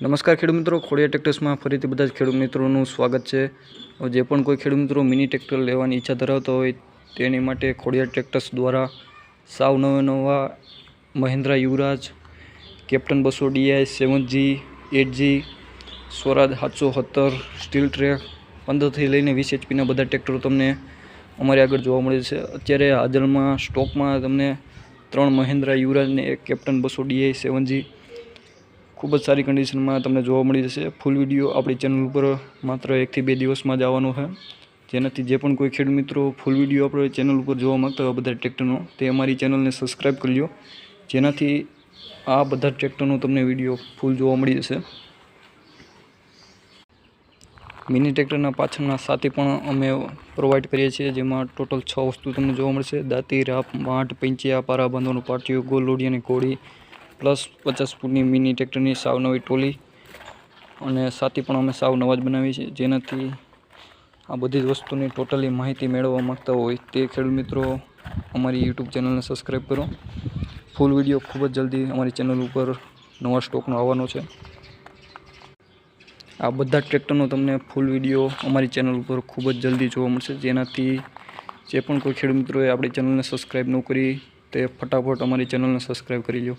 નમસ્કાર ખેડૂત મિત્રો ખોડિયા ટેક્ટર્સમાં ફરીથી બધા જ ખેડૂત મિત્રોનું સ્વાગત છે. જે પણ કોઈ ખેડૂત મિત્રો મિની ટ્રેક્ટર લેવાની ઈચ્છા ધરાવતા હોય તેની માટે ખોડિયા ટ્રેક્ટર્સ દ્વારા સાવ નવા નવા મહિન્દ્રા યુવરાજ, કેપ્ટન બસો DI seven G eight G Swaraj સાતસો સત્તર, સ્ટીલ ટ્રેક, પંદરથી લઈને વીસ એચપીના બધા ટ્રેક્ટરો તમને અમારી આગળ જોવા મળે છે. અત્યારે હાજરમાં સ્ટોકમાં તમને ત્રણ મહિન્દ્રા યુવરાજ ને એક કેપ્ટન બસો ડીઆઈ સેવન જી ખૂબ જ સારી કન્ડિશનમાં તમને જોવા મળી જશે. ફૂલ વીડિયો આપણી ચેનલ ઉપર માત્ર એકથી બે દિવસમાં જ આવવાનો છે. જેનાથી જે પણ કોઈ ખેડૂત મિત્રો ફૂલ વીડિયો આપણે ચેનલ ઉપર જોવા માગતા હોય બધા ટ્રેક્ટરનો તે અમારી ચેનલને સબસ્ક્રાઈબ કરી લો જેનાથી આ બધા ટ્રેક્ટરનો તમને વીડિયો ફૂલ જોવા મળી જશે. મિની ટ્રેક્ટરના પાછળના સાથી પણ અમે પ્રોવાઈડ કરીએ છીએ, જેમાં ટોટલ છ વસ્તુ તમને જોવા મળશે. દાંતી, રાપ માઠ પંચિયા, પારા બાંધવાનું પાટિયું, ગોલ લોડી અને કોળી પ્લસ પચાસ ફૂટની મિની ટ્રેક્ટરની સાવ નવી ટોલી અને સાથી પણ અમે સાવ નવા જ બનાવીએ છીએ. જેનાથી આ બધી જ વસ્તુની ટોટલી માહિતી મેળવવા માગતા હોય તે ખેડૂત મિત્રો અમારી યુટ્યુબ ચેનલને સબસ્ક્રાઈબ કરો. ફૂલ વીડિયો ખૂબ જ જલ્દી અમારી ચેનલ ઉપર નવા સ્ટોકનો આવવાનો છે. આ બધા ટ્રેક્ટરનો તમને ફૂલ વીડિયો અમારી ચેનલ ઉપર ખૂબ જ જલ્દી જોવા મળશે. જેનાથી જે પણ કોઈ ખેડૂત મિત્રોએ આપણી ચેનલને સબસ્ક્રાઈબ ન કરી તે ફટાફટ અમારી ચેનલને સબસ્ક્રાઈબ કરી લો